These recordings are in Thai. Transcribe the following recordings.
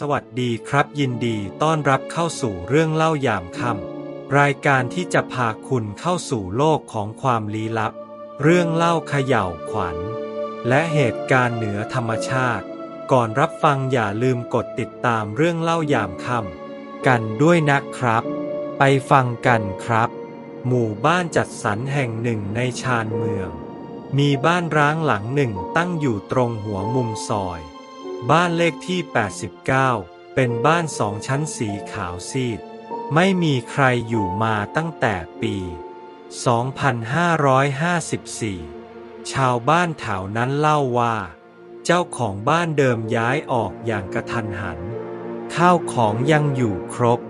สวัสดีครับยินดีต้อนรับเข้าสู่เรื่องเล่ายามค่ำรายการที่จะพาคุณเข้าสู่โลกของความลี้ลับ เรื่องเล่าเขย่าวขวัญ และเหตุการณ์เหนือธรรมชาติ ก่อนรับฟังอย่าลืมกดติดตามเรื่องเล่ายามค่ำกันด้วยนะครับ ไปฟังกันครับ หมู่บ้านจัดสรรแห่งหนึ่งในชานเมือง มีบ้านร้างหลังหนึ่งตั้งอยู่ตรงหัวมุมซอย บ้านเลขที่ 89 เป็นบ้านสองชั้นสีขาวซีด ไม่มีใครอยู่มาตั้งแต่ปี 2554 ชาวบ้านแถวนั้นเล่าว่า เจ้าของบ้านเดิมย้ายออกอย่างกระทันหัน ข้าวของยังอยู่ครบ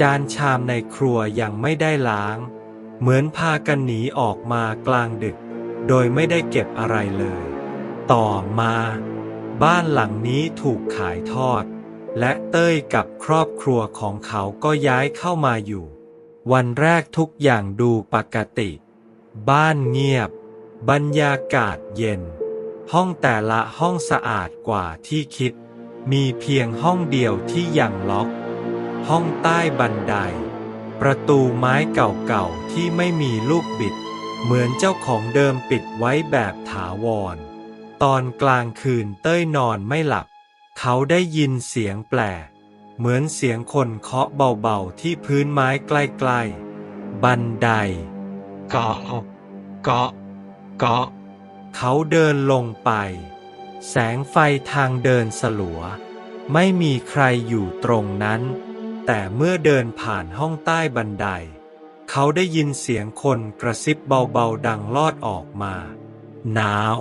จานชามในครัวยังไม่ได้ล้าง เหมือนพากันหนีออกมากลางดึก โดยไม่ได้เก็บอะไรเลย ต่อมา บ้านหลังนี้ถูกขายทอด และเต้ยกับครอบครัวของเขาก็ย้ายเข้ามาอยู่ วันแรกทุกอย่างดูปกติ บ้านเงียบ บรรยากาศเย็น ห้องแต่ละห้องสะอาดกว่าที่คิด มีเพียงห้องเดียวที่ยังล็อก ห้องใต้บันได ประตูไม้เก่าๆที่ไม่มีลูกบิด เหมือนเจ้าของเดิมปิดไว้แบบถาวร ตอนกลางคืนเต้ยนอนไม่หลับ เขาได้ยินเสียงแปลกเหมือนเสียงคนเคาะเบาๆที่พื้นไม้ใกล้ๆ บันไดเกาะเกาะเกาะเขาเดินลงไป แสงไฟทางเดินสลัว ไม่มีใครอยู่ตรงนั้น แต่เมื่อเดินผ่านห้องใต้บันได เขาได้ยินเสียงคนกระซิบเบาๆดังลอดออกมา หนาว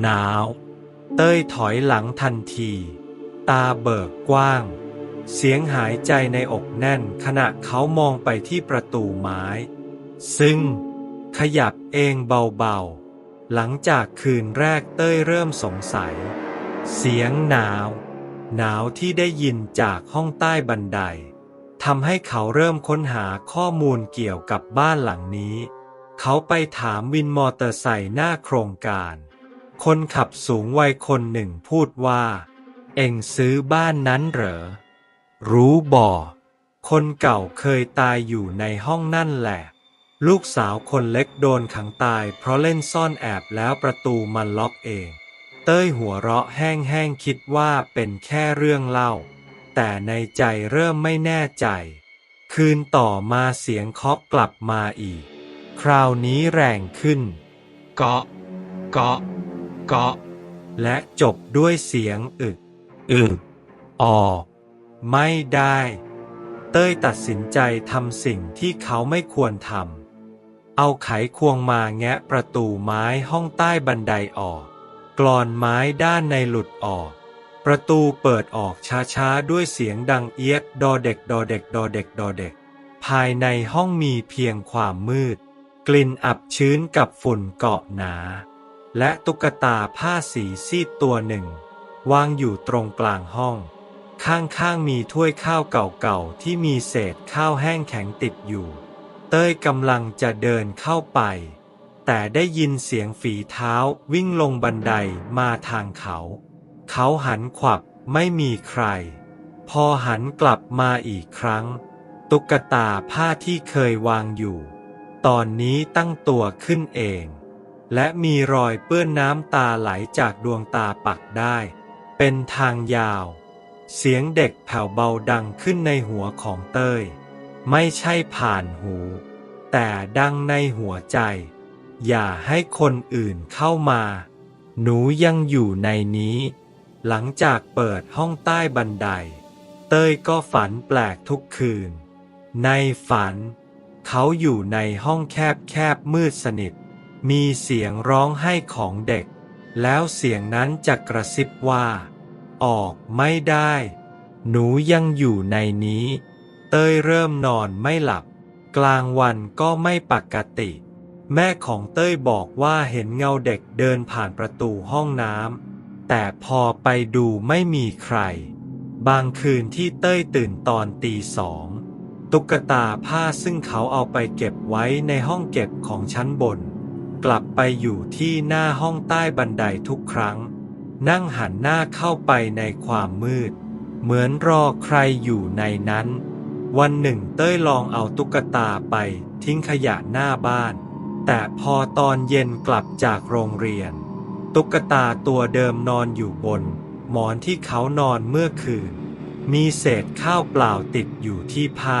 หนาว เต้ยถอยหลังทันที ตาเบิกกว้าง เสียงหายใจในอกแน่นขณะเขามองไปที่ประตูไม้ ซึ่ง ขยับเองเบาๆ หลังจากคืนแรกเต้ยเริ่มสงสัย เสียงหนาว หนาวที่ได้ยินจากห้องใต้บันไดทำให้เขาเริ่มค้นหาข้อมูลเกี่ยวกับบ้านหลังนี้ เขาไปถามวินมอเตอร์ไซค์หน้าโครงการ คนขับสูงวัยคนหนึ่งพูดว่า เอ็งซื้อบ้านนั้นเหรอ รู้บ่คนเก่าเคยตายอยู่ในห้องนั่นแหละ ลูกสาวคนเล็กโดนขังตายเพราะเล่นซ่อนแอบแล้วประตูมันล็อกเอง เต้ยหัวเราะแห้งๆคิดว่าเป็นแค่เรื่องเล่า แต่ในใจเริ่มไม่แน่ใจ คืนต่อมาเสียงเคาะกลับมาอีก คราวนี้แรงขึ้น เกาะ เกาะ เกาะ และจบด้วยเสียงอึกอึกออไม่ได้ เต้ยตัดสินใจทำสิ่งที่เขาไม่ควรทำ เอาไขควงมาแงะประตูไม้ห้องใต้บันไดออก กรอนไม้ด้านในหลุดออก ประตูเปิดออกช้าๆ ด้วยเสียงดังเอียดดอเด็กดอเด็กดอเด็กดอเด็ก ภายในห้องมีเพียงความมืด กลิ่นอับชื้นกับฝุ่นเกาะหนา และตุ๊กตาผ้าสีซีดตัวหนึ่ง วางอยู่ตรงกลางห้อง ข้างๆมีถ้วยข้าวเก่าๆที่มีเศษข้าวแห้งแข็งติดอยู่ เต้ยกำลังจะเดินเข้าไป แต่ได้ยินเสียงฝีเท้าวิ่งลงบันไดมาทางเขา เขาหันขวับไม่มีใคร พอหันกลับมาอีกครั้ง ตุ๊กตาผ้าที่เคยวางอยู่ ตอนนี้ตั้งตัวขึ้นเอง และมีรอยเปื้อนน้ำตาไหลจากดวงตาปักได้ เป็นทางยาว เสียงเด็กแผ่วเบาดังขึ้นในหัวของเต้ย ไม่ใช่ผ่านหู แต่ดังในหัวใจ อย่าให้คนอื่นเข้ามา หนูยังอยู่ในนี้ หลังจากเปิดห้องใต้บันได เต้ยก็ฝันแปลกทุกคืน ในฝัน เขาอยู่ในห้องแคบๆมืดสนิท มีเสียงร้องไห้ของเด็ก แล้วเสียงนั้นจะกระซิบว่า ออกไม่ได้ หนูยังอยู่ในนี้ เต้ยเริ่มนอนไม่หลับ กลางวันก็ไม่ปกติ แม่ของเต้ยบอกว่าเห็นเงาเด็กเดินผ่านประตูห้องน้ำแต่พอไปดูไม่มีใคร บางคืนที่เต้ยตื่นตอนตีสองตุ๊กตาผ้าซึ่งเขาเอาไปเก็บไว้ในห้องเก็บของชั้นบน กลับไปอยู่ที่หน้าห้องใต้บันไดทุกครั้ง นั่งหันหน้าเข้าไปในความมืด เหมือนรอใครอยู่ในนั้น วันหนึ่งเต้ยลองเอาตุ๊กตาไปทิ้งขยะหน้าบ้าน แต่พอตอนเย็นกลับจากโรงเรียน ตุ๊กตาตัวเดิมนอนอยู่บน หมอนที่เขานอนเมื่อคืน มีเศษข้าวเปล่าติดอยู่ที่ผ้า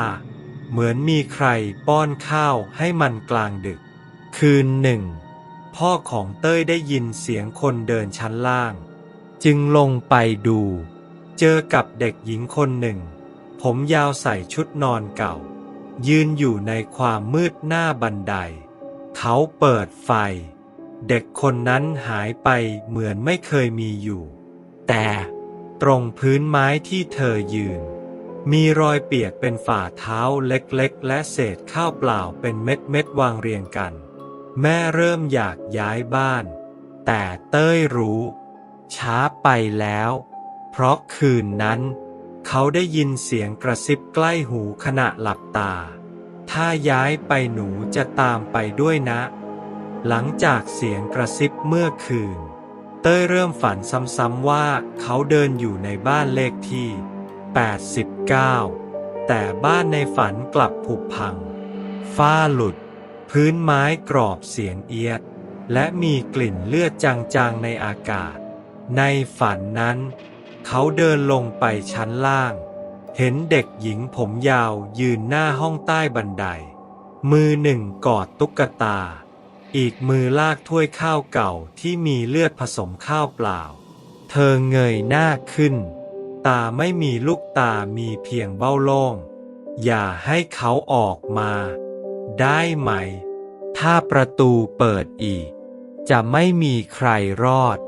เหมือนมีใครป้อนข้าวให้มันกลางดึก คืนหนึ่ง พ่อของเต้ยได้ยินเสียงคนเดินชั้นล่าง จึงลงไปดู เจอกับเด็กหญิงคนหนึ่ง ผมยาวใส่ชุดนอนเก่า ยืนอยู่ในความมืดหน้าบันได เขาเปิดไฟ เด็กคนนั้นหายไปเหมือนไม่เคยมีอยู่ แต่ตรงพื้นไม้ที่เธอยืน มีรอยเปียกเป็นฝ่าเท้าเล็กๆ และเศษข้าวเปล่าเป็นเม็ดๆวางเรียงกัน แม่เริ่มอยากย้ายบ้าน แต่เต้ยรู้ ช้าไปแล้ว เพราะคืนนั้น เขาได้ยินเสียงกระซิบใกล้หูขณะหลับตา ถ้าย้ายไปหนูจะตามไปด้วยนะ หลังจากเสียงกระซิบเมื่อคืน เต้ยเริ่มฝันซ้ำๆว่าเขาเดินอยู่ในบ้านเลขที่ 89 แต่บ้านในฝันกลับผุพัง ฝ้าหลุด พื้นไม้กรอบเสียงเอียด และมีกลิ่นเลือดจางๆในอากาศ ในฝันนั้น เขาเดินลงไปชั้นล่าง เห็นเด็กหญิงผมยาวยืนหน้าห้องใต้บันได มือหนึ่งกอดตุ๊กตา อีกมือลากถ้วยข้าวเก่าที่มีเลือดผสมข้าวเปล่า เธอเงยหน้าขึ้น ตาไม่มีลูกตามีเพียงเบ้าโล่งอย่าให้เขาออกมา ได้ไหม ถ้าประตูเปิดอีก จะไม่มีใครรอด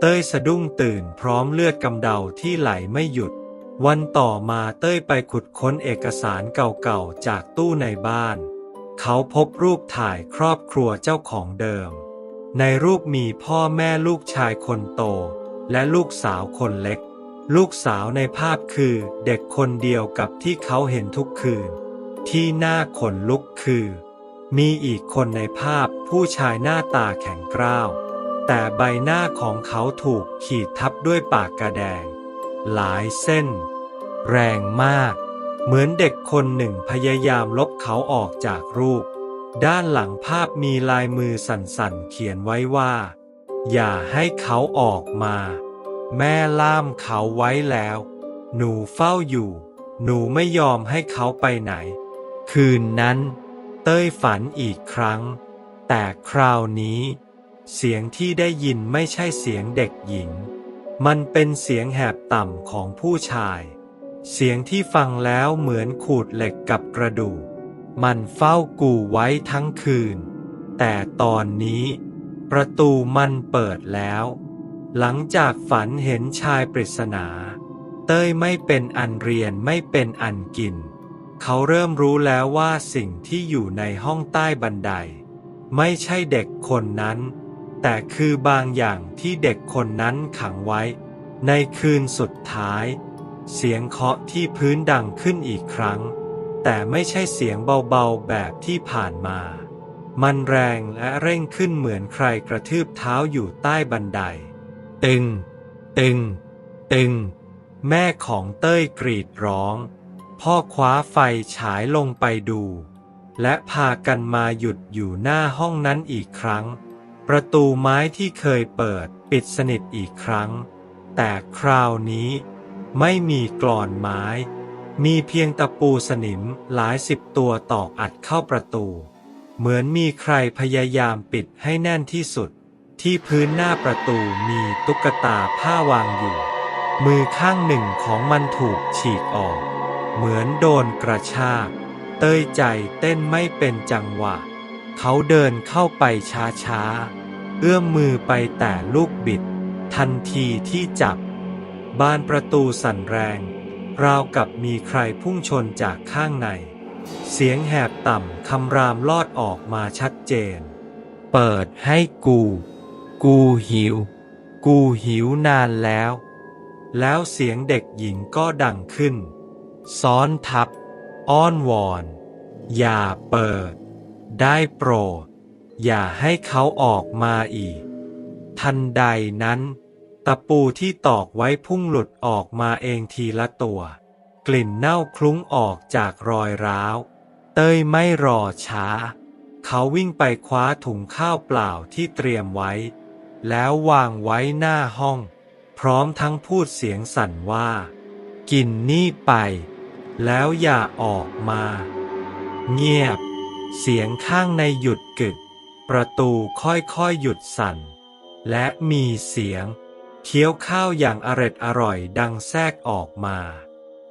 เต้ยสะดุ้งตื่นพร้อมเลือดกำเดาที่ไหลไม่หยุด วันต่อมาเต้ยไปขุดค้นเอกสารเก่าๆจากตู้ในบ้าน เขาพบรูปถ่ายครอบครัวเจ้าของเดิม ในรูปมีพ่อแม่ลูกชายคนโต และลูกสาวคนเล็ก ลูกสาวในภาพคือเด็กคนเดียวกับที่เขาเห็นทุกคืน ที่หน้าขนลุกคือ มีอีกคนในภาพผู้ชายหน้าตาแข็งกร้าว แต่ใบหน้าของเขาถูกขีดทับด้วยปากกระแดง หลายเส้น แรงมาก เหมือนเด็กคนหนึ่งพยายามลบเขาออกจากรูป ด้านหลังภาพมีลายมือสั่นๆ เขียนไว้ว่า อย่าให้เขาออกมา แม่ล่ามเขาไว้แล้ว หนูเฝ้าอยู่หนูไม่ยอมให้เขาไปไหน คืนนั้น เต้ยฝันอีกครั้ง แต่คราวนี้ เสียงที่ได้ยินไม่ใช่เสียงเด็กหญิง มันเป็นเสียงแหบต่ำของผู้ชาย เสียงที่ฟังแล้วเหมือนขูดเหล็กกับกระดูก มันเฝ้ากูไว้ทั้งคืน แต่ตอนนี้ ประตูมันเปิดแล้ว หลังจากฝันเห็นชายปริศนา เต้ยไม่เป็นอันเรียนไม่เป็นอันกิน เขาเริ่มรู้แล้วว่าสิ่งที่อยู่ในห้องใต้บันได ไม่ใช่เด็กคนนั้น แต่คือบางอย่างที่เด็กคนนั้นขังไว้ ในคืนสุดท้าย เสียงเคาะที่พื้นดังขึ้นอีกครั้ง แต่ไม่ใช่เสียงเบาๆแบบที่ผ่านมา มันแรงและเร่งขึ้นเหมือนใครกระทืบเท้าอยู่ใต้บันได ตึง ตึง ตึง แม่ของเต้ยกรีดร้อง พ่อคว้าไฟฉายลงไปดู และพากันมาหยุดอยู่หน้าห้องนั้นอีกครั้ง ประตูไม้ที่เคยเปิดปิดสนิทอีกครั้ง แต่คราวนี้ไม่มีกรอนไม้ มีเพียงตะปูสนิมหลายสิบตัวตอกอัดเข้าประตู เหมือนมีใครพยายามปิดให้แน่นที่สุด ที่พื้นหน้าประตูมีตุ๊กตาผ้าวางอยู่ มือข้างหนึ่งของมันถูกฉีกออก เหมือนโดนกระชาก เต้ยใจเต้นไม่เป็นจังหวะ เขาเดินเข้าไปช้าๆ เอื้อมมือไปแต่ลูกบิด ทันทีที่จับบานประตูสั่นแรง ราวกับมีใครพุ่งชนจากข้างใน เสียงแหบต่ำคำรามลอดออกมาชัดเจน เปิดให้กู กูหิว กูหิวนานแล้ว แล้วเสียงเด็กหญิงก็ดังขึ้น ซ้อนทับ อ้อนวอน อย่าเปิด ได้โปรด อย่าให้เขาออกมาอีก ทันใดนั้น ตะปูที่ตอกไว้พุ่งหลุดออกมาเองทีละตัว กลิ่นเน่าคลุ้งออกจากรอยร้าว เต้ยไม่รอช้า เขาวิ่งไปคว้าถุงข้าวเปล่าที่เตรียมไว้ แล้ววางไว้หน้าห้อง พร้อมทั้งพูดเสียงสั่นว่า กินนี่ไป แล้วอย่าออกมา เงียบ เสียงข้างในหยุดกึก ประตูค่อยๆหยุดสั่น และมีเสียง เคี้ยวข้าวอย่างอร็ดอร่อยดังแทรกออกมา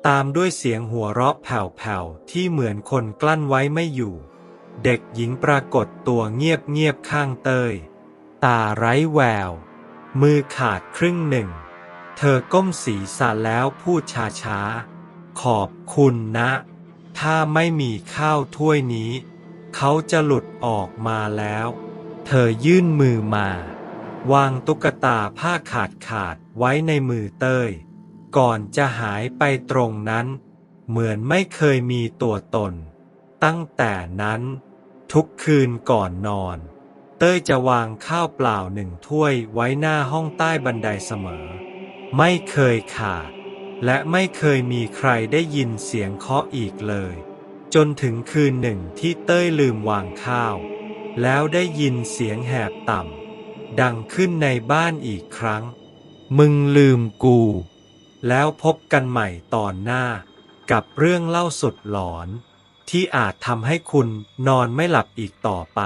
ตามด้วยเสียงหัวเราะแผ่วๆ ที่เหมือนคนกลั้นไว้ไม่อยู่ เด็กหญิงปรากฏตัวเงียบๆข้างเตย ตาไร้แวว มือขาดครึ่งหนึ่ง เธอก้มศีรษะแล้วพูดช้าๆ ขอบคุณนะ ถ้าไม่มีข้าวถ้วยนี้ เขาจะหลุดออกมาแล้ว เธอยื่นมือมา วางตุ๊กตาผ้าขาดขาดไว้ในมือเต้ย ก่อนจะหายไปตรงนั้น เหมือนไม่เคยมีตัวตน ตั้งแต่นั้น ทุกคืนก่อนนอน เต้ยจะวางข้าวเปล่าหนึ่งถ้วยไว้หน้าห้องใต้บันไดเสมอ ไม่เคยขาด และไม่เคยมีใครได้ยินเสียงเคาะอีกเลย จนถึงคืนหนึ่งที่เต้ยลืมวางข้าว แล้วได้ยินเสียงแหบต่ำดังขึ้นในบ้านอีกครั้ง มึงลืมกู แล้วพบกันใหม่ตอนหน้า กับเรื่องเล่าสุดหลอน ที่อาจทำให้คุณนอนไม่หลับอีกต่อไป